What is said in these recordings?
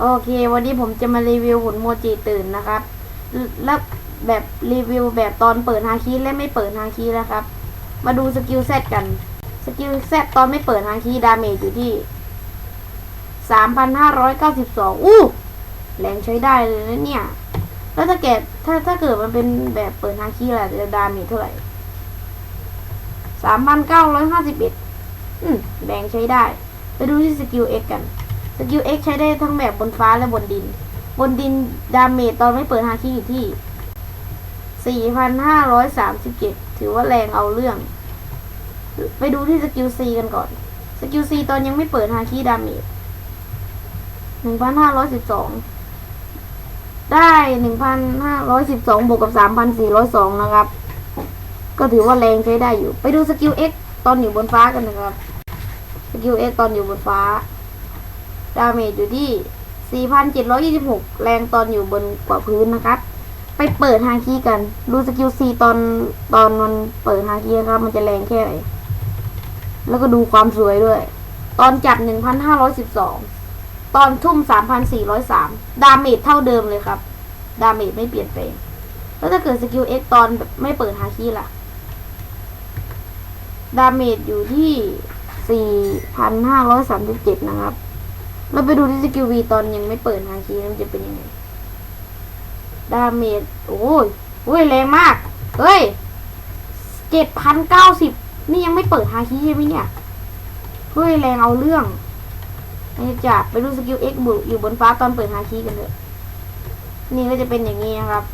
โอเค วันนี้ผมจะมารีวิวหุ่นโมจิตื่นนะครับ แล้วแบบรีวิวแบบตอนเปิดฮาคิและไม่เปิดฮาคิแล้วครับ มาดูสกิลเซตกัน สกิลเซตตอนไม่เปิดฮาคิดาเมจอยู่ที่3,592อู้แรงใช้ได้เลยนะเนี่ย แล้วถ้าเกิดถ้าถ้าเกิดมันเป็นแบบเปิดฮาคิล่ะจะดาเมจเท่าไหร่3,951อืมแรงใช้ได้ ไปดูที่สกิล X กัน กิล X ใช้ได้ทั้งแบบบนฟ้าและบนดิน บนดินดาเมจตอนไม่เปิดฮาคิอยู่ที่ 4,537 ถือว่าแรงเอาเรื่อง ไปดูที่สกิล C กันก่อน สกิล C ตอนยังไม่เปิดฮาคิดาเมจ 1,512 ได้ 1,512 บวกกับ 3,402 นะครับ ก็ถือว่าแรงใช้ได้อยู่ ไปดูสกิล X ตอนอยู่บนฟ้ากันนะครับ สกิล X ตอนอยู่บนฟ้า ดาเมจอยู่ที่ 4,726 แรงตอนอยู่บนกว่าพื้นนะครับ ไปเปิดฮาคีกัน ดูสกิล C ตอนตอนมันเปิดฮาคีครับ มันจะแรงแค่ไหน แล้วก็ดูความสวยด้วย ตอนจับ 1,512 ตอนทุ่ม 3,403 ดาเมจเท่าเดิมเลยครับ ดาเมจไม่เปลี่ยนแปลง แล้วถ้าเกิดสกิล X ตอนแบบไม่เปิดฮาคีล่ะ ดาเมจอยู่ที่ 4,537 นะครับ เราไปดูที่สกิล V ตอนยังไม่เปิดฮาคีมันจะเป็นยังไง ดาเมจโอ้ยโอ้ยแรงมาก เฮ้ย7,090นี่ยังไม่เปิดฮาคีใช่ไหมเนี่ย เฮ้ยแรงเอาเรื่องนี่จะไปดูสกิล X บุอยู่บนฟ้าตอนเปิดฮาคีกันเลยนี่ก็จะเป็นอย่างนี้นะครับ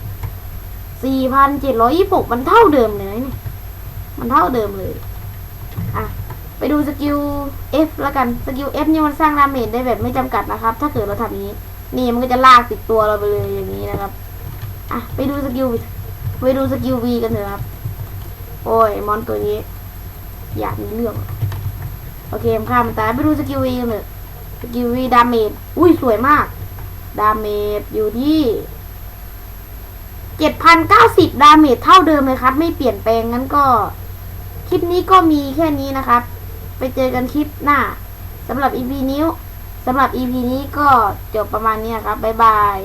4,726มันเท่าเดิมเลยนะเนี่ย มันเท่าเดิมเลย ไปดูสกิล F แล้วกัน สกิล F นี่มันสร้างดาเมจได้แบบไม่จำกัดนะครับ ถ้าเกิดเราทำอย่างนี้ นี่มันก็จะลากติดตัวเราไปเลยอย่างนี้นะครับ อะไปดูสกิลไปดูสกิล V กันเถอะครับ โอ้ยมอนตัวนี้ อยากมีเรื่อง โอเคผมฆ่ามันตายไปดูสกิล V กันเถอะสกิล V ดาเมจ อุ้ยสวยมาก ดาเมจอยู่ที่เจ็ดพันเก้าสิบดาเมจเท่าเดิมเลยครับ ไม่เปลี่ยนแปลงงั้นก็ คลิปนี้ก็มีแค่นี้นะครับ ไปเจอกันคลิปหน้าสำหรับ EP นี้สำหรับ EP นี้ก็จบประมาณนี้นะครับ บ๊ายบาย